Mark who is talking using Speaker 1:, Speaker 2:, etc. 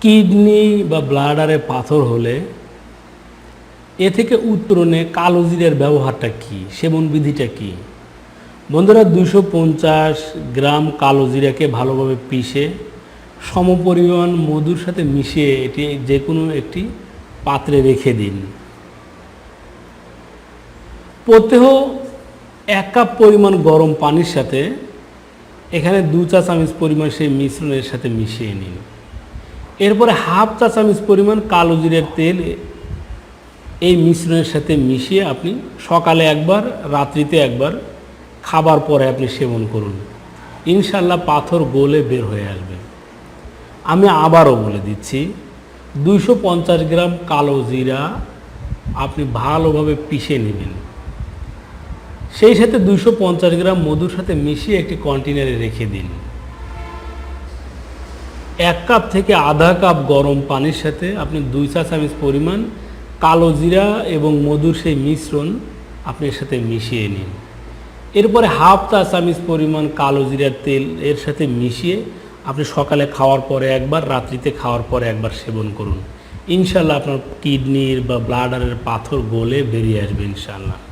Speaker 1: Kidney বা ব্লাডারে পাথর হলে এ থেকে উত্তরণে কালো জিরের ব্যবহারটা কি? সেবন বিধিটা কি? বন্ধুরা, দুশো পঞ্চাশ গ্রাম কালো জিরাকে ভালোভাবে পিষে সমপরিমাণ মধুর সাথে মিশিয়ে এটি যে কোনো একটি পাত্রে রেখে দিন। প্রত্যহ এক কাপ পরিমাণ গরম পানির সাথে এখানে দু চা চামচ পরিমাণ সেই মিশ্রণের সাথে মিশিয়ে নিন। এরপরে হাফ চা চামচ পরিমাণ কালো জিরের তেল এই মিশ্রণের সাথে মিশিয়ে আপনি সকালে একবার, রাত্রিতে একবার, খাবার পরে আপনি সেবন করুন। ইনশাল্লাহ পাথর গোলে বের হয়ে আসবে। আমি আবারও বলে দিচ্ছি, দুইশো পঞ্চাশ গ্রাম কালো জিরা আপনি ভালোভাবে পিষে নেবেন। সেই সাথে দুইশো পঞ্চাশ গ্রাম মধুর সাথে মিশিয়ে একটি কন্টেনারে রেখে দিন। এক কাপ থেকে আধা কাপ গরম পানির সাথে আপনি দুই চা চামচ পরিমাণ কালো জিরা এবং মধুর সেই মিশ্রণ আপনি এর সাথে মিশিয়ে নিন। এরপরে হাফ চা চামচ পরিমাণ কালো জিরার তেল এর সাথে মিশিয়ে আপনি সকালে খাওয়ার পরে একবার, রাত্রিতে খাওয়ার পরে একবার সেবন করুন। ইনশাল্লাহ আপনার কিডনির বা ব্লাডারের পাথর গলে বেরিয়ে আসবে ইনশাল্লাহ